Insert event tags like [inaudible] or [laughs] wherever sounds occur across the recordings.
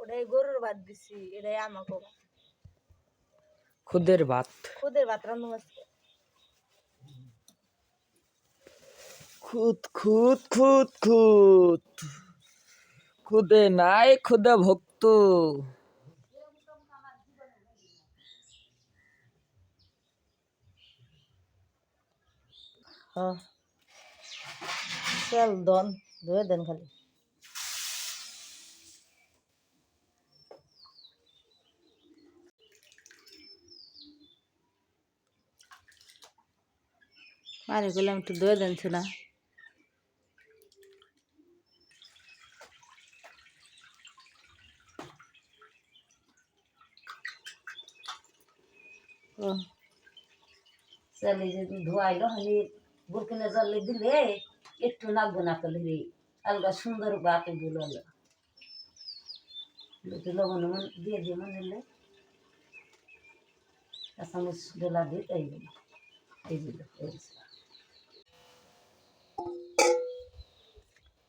ওটাই গরুর ভাত দিছি এটাই আমাকে। খুদের ভাত। খুদের ভাত রান্না আজকে খুদ খুদ খুদ খুদ। খুদে নাই খুদে ভক্ত। হ্যাঁ চল দন ধুয়ে দেন খালি মারে গেলাম একটু ধুয়ে দেন না ও চলে যদি ধোয়াইলো খালি বুরকিনে জলে দিলে একটু লাগবে না করলে রে আলগা সুন্দর গাতে গুলো একটু লবণ মন দিয়ে দিয়ে মনে নিলে চামচ ডোলা দিয়ে এই দিল এই দিল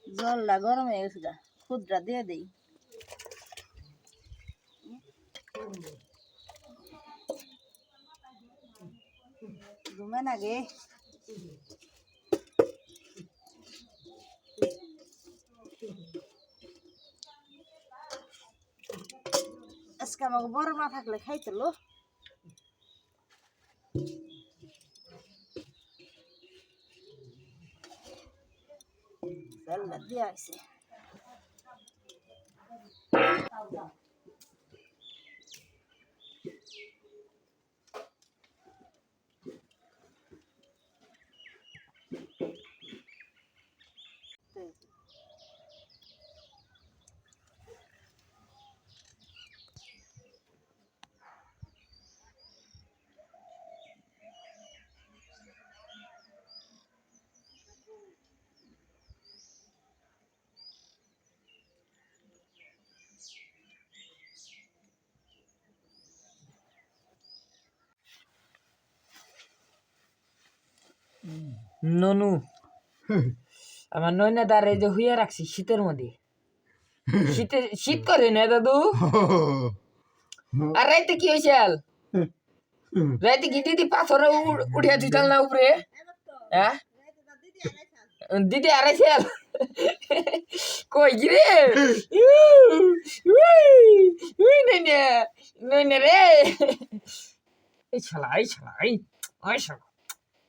জলটা গরম হয়ে গেছে গা খুদরা দিয়ে দেই। ঘুমে না গে। আজকে আমাকে বড় না থাকলে খাইতে লো। দিয়ে আছে ননু। আমার নইনা দ্বার এই যে হুইয়া রাখছি শীতের মধ্যে। শীতে শীত করে না দাদু। আর রাইতে কি হয়েছে আল? রাইতে কি দিদি পাথরে উঠিয়া দিতাল না উপরে? হ্যাঁ? দিদি আড়াইছে আল। কই গিরে? নইনা রে। এই ছালা এই ছালা ওই ছালা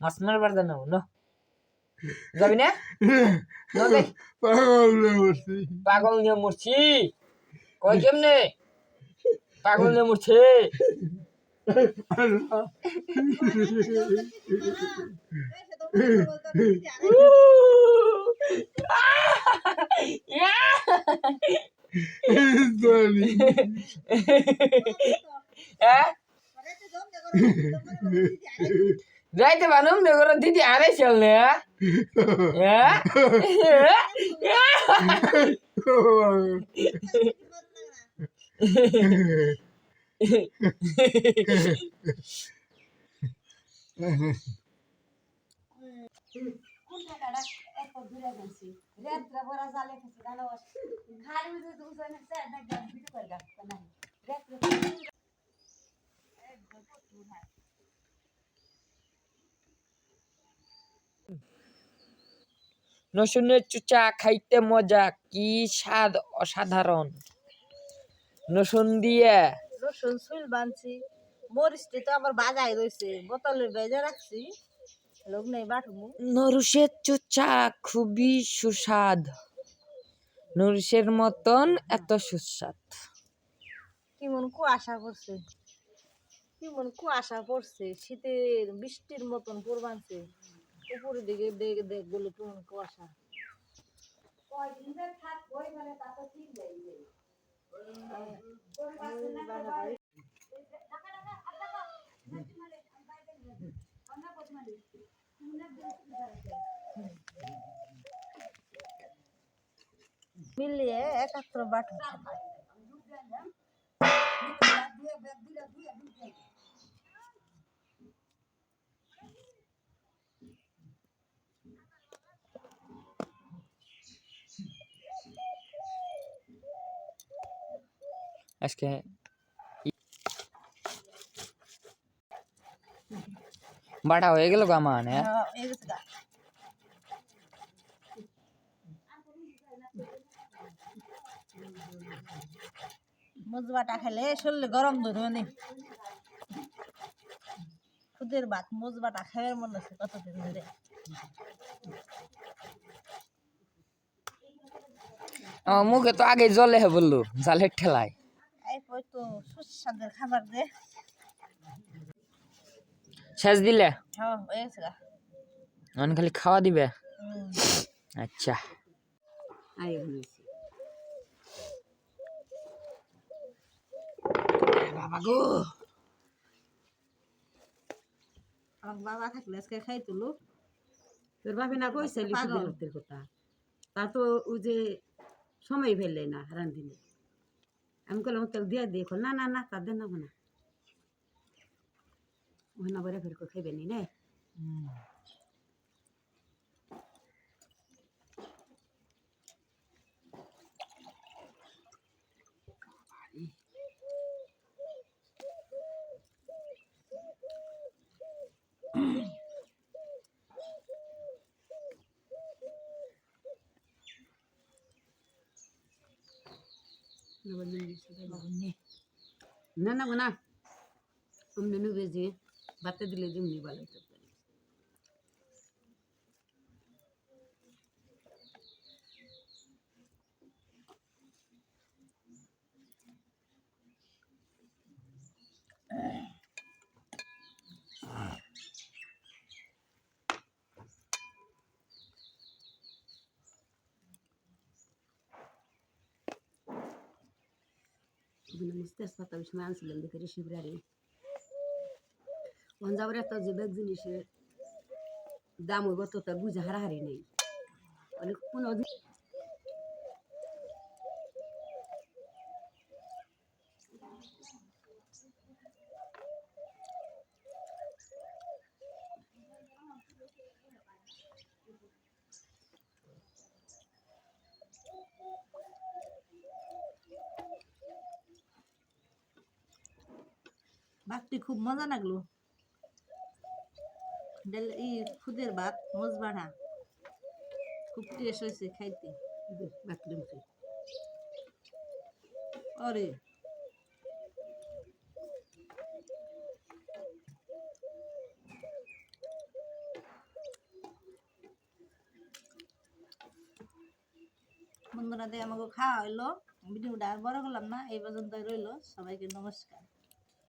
মাছ মারবার জানো ন যাবি না? না দেখ পাগল নিয়ে মরছি। কই কেমনে? পাগল নিয়ে মরছে। [laughs] হ্যাঁ? যাইতে বানুম নে করে দিদি আরে চল নে হ্যাঁ। নসুনের চুচা খাইতে মজা কি স্বাদ অসাধারণ। নসুন দিয়ে রসুন সুল বানছি মরিচটি তো আবার বাজাই রয়েছে বোতলে বেজে রাখছি লোক নেই বাটুমু নরুষের চুচা খুবই সুস্বাদ। নরুষের মতন এত সুস্বাদ। কেমন কুয়াশা পড়ছে কেমন কুয়াশা পড়ছে শীতের বৃষ্টির মতন পড়বানছে উপরের দিকে দেখ দেখ বলে কেমন কুয়াশা। মিলিয়ে একাত্র বাটন আজকে বাটা হয়ে গেল গো আমার। মজবাটা খেলে শরীরে গরম ধরবে নি। খুদের ভাত মজবাটা খাওয়ার মনে আছে কতদিন ধরে। মুখে তো আগে জলে হে বলল জালের ঠেলায়। সুস্বাদের খাবার দে। শেষ দিলে? হ্যাঁ হয়ে গেছে। খালি খাওয়া দিবে? আচ্ছা। হয়েছে বাবা গো। আমার বাবা থাকলে আজকে খাই তুলো তোর বাপে না কইছিলি পাগল। সুদের কথা। তা তো ও যে সময় ফেললে না রান্ধিনে আমি কইলাম তেল দিয়ে দিয়ে কই, না না না তা দেন না ওই না বলে ফের খাইবে নি নে না না না অমনি নুবে যে ভাতে দিলে যেমনি ভালো তরকারি ওখানে মিস্তেস পাতা ওই সময় আনছিলাম দেখে রে শিবরারে। পঞ্জাবের এত যে ব্যাগ জিনিসের দাম হইব তো তার বুঝে হারাহারি নেই। মানে কোনো ভাতটি খুব মজা লাগল। ডাল ই খুদের ভাত, মজবাড়া, খুব টেস্ট হয়েছে খাইতে। বাথরুম অরে বন্ধুরা দিয়ে আমাকে খাওয়া হইল ভিডিওটা আর বড় করলাম না, এই পর্যন্ত রইল। সবাইকে নমস্কার।